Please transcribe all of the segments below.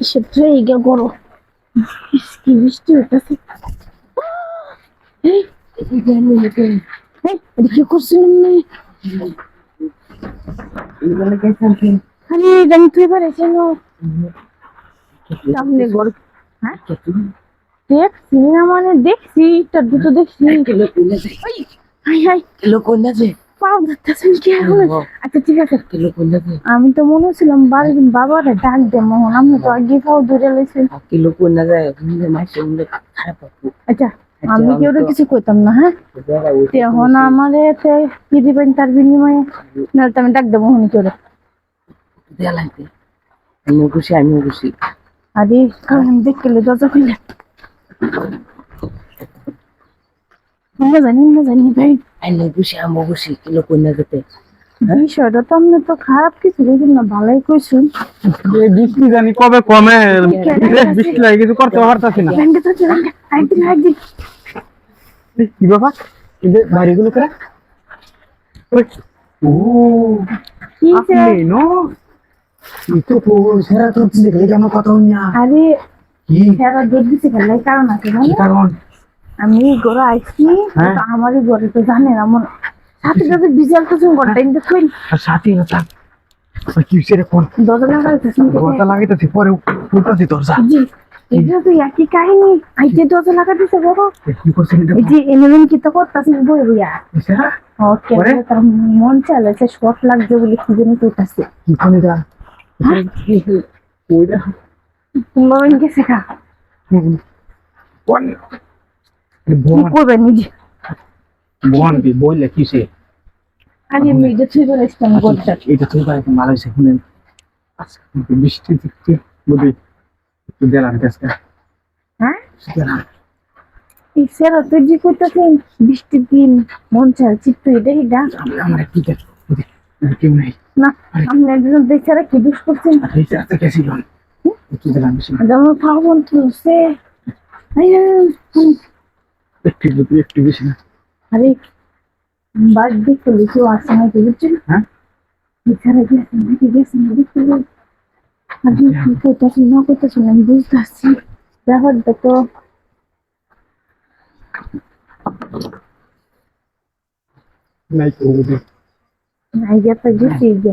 সেটা ইগে করো কি বৃষ্টি হইতেছে? কি করছিলাম না? আরে গাড়ি তুই পারেছে না সামনে ঘর হ্যাঁ? দেখছি না মানে দেখছি তার দুটো দেখছি। হাই হাই। পাও ধরতেছেন কি আচ্ছা ঠিক আছে। আমি তো মনে ছিলাম বাড়ির বাবারে ডাক দে মোহন আমি তো আগে পাও ধরে লাইছি। আচ্ছা আমি কেউ কিছু কইতাম না হ্যাঁ? এখন আমার এতে কি দিবেন তার বিনিময়ে নাহলে আমি ডাক দেবো মোহন করে আমিও খুশি আমিও খুশি। আরে কারণ দেখলে দরজা খুললে। না জানি না জানি ভাই আমিও খুশি কিলো যেতে বিষয়টা তো আপনি তো খারাপ কিছু দেখুন না ভালোই কইছুন। বৃষ্টি জানি কবে কমে বৃষ্টি লাগে কিছু করতে পারতাছি না। ব্যাংকে তো ব্যাংকে একদিন একদিন কি ব্যাপার? এদের বাড়িগুলো করে। ও কি যে? আপনি নো? এই তো সেরা তো দেখলে কেন কথা না আরে। কি? ফেরা দেখ গেলে কারণ আছে কারণ? আমি ঘরে আইছি হ্যাঁ। তো আমারই ঘরে তো জানেন আমার সাথে সাথে বিজাল তো চুম করতে কিন্তু কই আর সাথে ওই কি সেরে কোন? দরজা লাগাইতেছি কথা লাগাইতেছি পরে উল্টাছি দরজা। জি এটা তো একই কাহিনী। আইতে দরজা লাগাইতেছে বড় কি করছেন এটা? যে এনেমেন কি তো করতেছি বই বইয়া ওকে তার মন চালাইছে শর্ট লাগবে বলে কি জানি করতেছে কি কোন এটা? ওইটা মন গেছে কা কোন? কি করবে নিজে? বোন দি বইলে কিসে আরে আমি এটা ছুঁয়ে বলেছিলাম ঘরটা এটা তো ভাই ভালো হয়েছে শুনেন আজকে বৃষ্টি দিচ্ছে বুঝি। একটু দিলাম গাছটা হ্যাঁ? দিলাম এই সেরা তুই যে করতেছেন বৃষ্টির দিন মন চাল চিত্ত এটা এটা আমার আমার একটু দেখ কেউ নেই। না আপনি একজন দেখছে কি দুষ করছেন। আর এই রাস্তা গেছিল একটু দিলাম বেশি একটু একটু একটু বেশি না। আরে বাদ দেখতে কেউ আসে না বুঝছেন হ্যাঁ? এছাড়া গেছে নাকি গেছে দেখতে আপনি কি করতেছেন না করতেছেন আমি বুঝতে পারছি ব্যাপারটা তো নাই তো নাই গেছে গেছি গে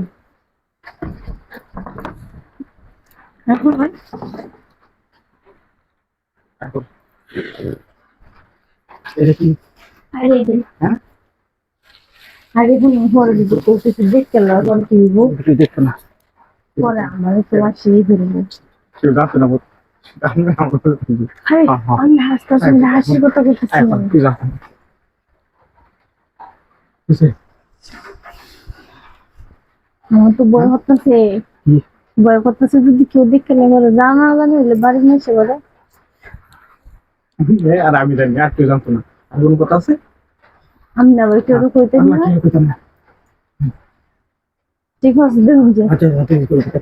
এখন এখন। এটা কি? আরে রে হ্যাঁ? আরে এখন ঘরে যদি করতেছি দেখতে লাগল কি হইব? একটু দেখো না। পরে আমার তো আসি ধরবো কেউ যাচ্ছে না বল। আমি না বলতে আরে হ্যাঁ, হ্যাঁ। হাসি কথা আমার তো বয় হতেছে বয় করতেছে যদি কেউ দেখতে লাগে জানা জানি হইলে বাড়ি নিয়ে এসে বলে। আর আমি জানি আর কেউ জানতো না। আর কোনো কথা আছে? আমি না বলে কেউ কইতে না। ঠিক আছে দেখুন আচ্ছা আচ্ছা